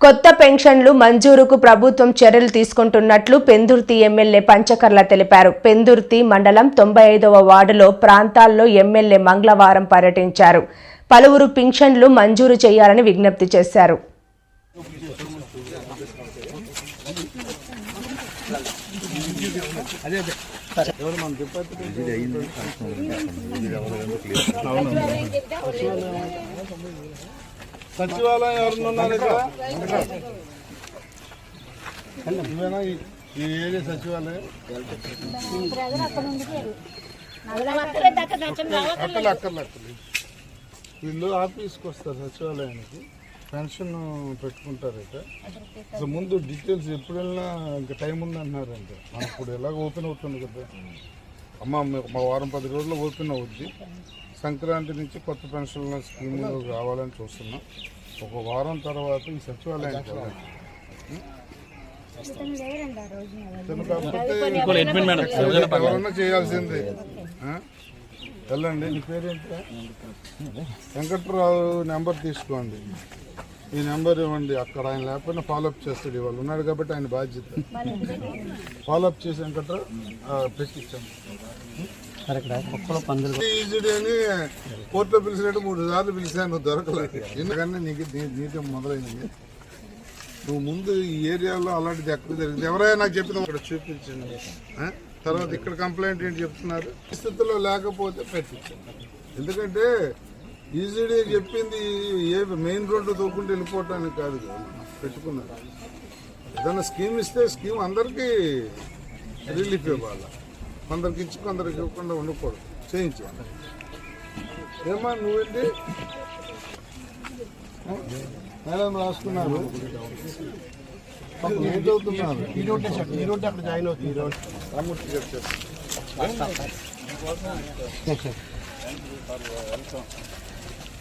కొత్త పెన్షన్లు మంజూరుకు ప్రభుత్వం చర్యలు తీసుకుంటున్నట్లు పెందుర్తి ఎమ్మెల్యే పంచకర్ల తెలిపారు. పెందుర్తి మండలం తొంభై ఐదవ వార్డులో ప్రాంతాల్లో ఎమ్మెల్యే మంగళవారం పర్యటించారు. పలువురు పెన్షన్లు మంజూరు చేయాలని విజ్ఞప్తి చేశారు. సచివాలయం ఎవరన్నా ఉన్నారు ఇక్కడ ఈ- ఏరియా సచివాలయం? అక్కలు అక్కర్లు అక్కర్లు వీళ్ళు ఆఫీస్కి వస్తారు సచివాలయానికి. పెన్షన్ పెట్టుకుంటారట. అసలు ముందు డీటెయిల్స్ ఎప్పుడు వెళ్ళినా ఇంకా టైం ఉంది అంటున్నారంట మనం ఇప్పుడు ఎలాగ ఓపెన్ అవుతుంది కదా. అమ్మ మా- మా వారం పది రోజుల్లో ఓపెన్ అవుద్ది. సంక్రాంతి నుంచి కొత్త పెన్షన్ల స్కీమ్ రావాలని చూస్తున్నాం. ఒక వారం తర్వాత ఈ సచివాలయానికి ఎవరన్నా చేయాల్సిందే? వెళ్ళండి. నీ పేరేంటి? వెంకట్రావు నెంబర్ తీసుకోండి. ఈ నెంబర్ ఇవ్వండి. అక్కడ ఆయన లేకపోయినా ఫాలోఅప్ చేస్తాడు ఇవాళ. ఉన్నాడు కాబట్టి ఆయన బాధ్యత. ఫాలోఅప్ చేసి వెంకట్రావు ఆ, పెట్టించాం ఈజీడీ అని కోర్టులో పిలిచినట్టు మూడు సార్లు పిలిచాను దొరకలేదు ఎందుకంటే నీకు నీ- నీతో మొదలైంది. నువ్వు ముందు ఈ ఏరియాలో అలాంటిది ఎక్కడ జరిగింది ఎవరైనా నాకు చెప్పిన ఇక్కడ చూపించండి. ఆ? తర్వాత ఇక్కడ కంప్లైంట్ ఏంటి చెప్తున్నారు? స్థితిలో లేకపోతే పెట్టించండి. ఎందుకంటే ఈజీడీ చెప్పింది ఏ మెయిన్ రోడ్డు తోకుంటూ వెళ్ళిపోవటానికి కాదు కదా. పెట్టుకున్నారు. ఏదైనా స్కీమ్ ఇస్తే స్కీమ్ అందరికీ రిలీఫ్ ఇవ్వాలి. కొందరికి ఇచ్చి కొందరికి ఇవ్వకుండా ఉండకూడదు. చేయించాలి ఏమా నువ్వేంటి? మేడం రాసుకున్నారు. ఏం చదువుతున్నారు? ఈ రోడ్డే సార్ ఈ రోడ్డు అక్కడ జాయిన్ అవుతుంది. ఈ రోడ్ రామూర్తి గారు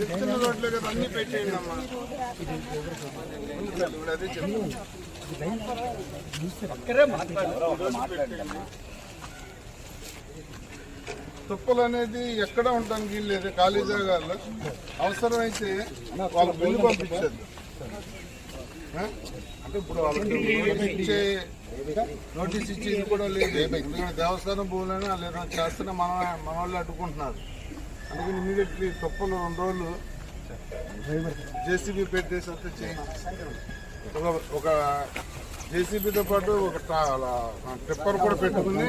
చెప్తున్న రోడ్లే కదా అన్ని పెట్టేయండి అమ్మా. అదే చెప్తున్నా. తుప్పలు అనేది ఎక్కడ ఉండడానికి లేదు ఖాళీ జాగాల్లో. అవసరమైతే వాళ్ళ బిల్లు పంపించదు అంటే ఇప్పుడు వాళ్ళకి నోటీస్ ఇచ్చే నోటీస్ ఇచ్చేది కూడా లేదు. ఎందుకంటే దేవస్థానం భూములని వాళ్ళు చేస్తున్న మన మన వాళ్ళు అడ్డుకుంటున్నారు. అందుకని ఇమీడియట్లీ తుప్పలు రెండు రోజులు జేసీబీ పెట్టేసి అంతా చేయాలి ఒక ఒక జేసీబీతో పాటు ఒక టిప్పర్ కూడా పెట్టుకుని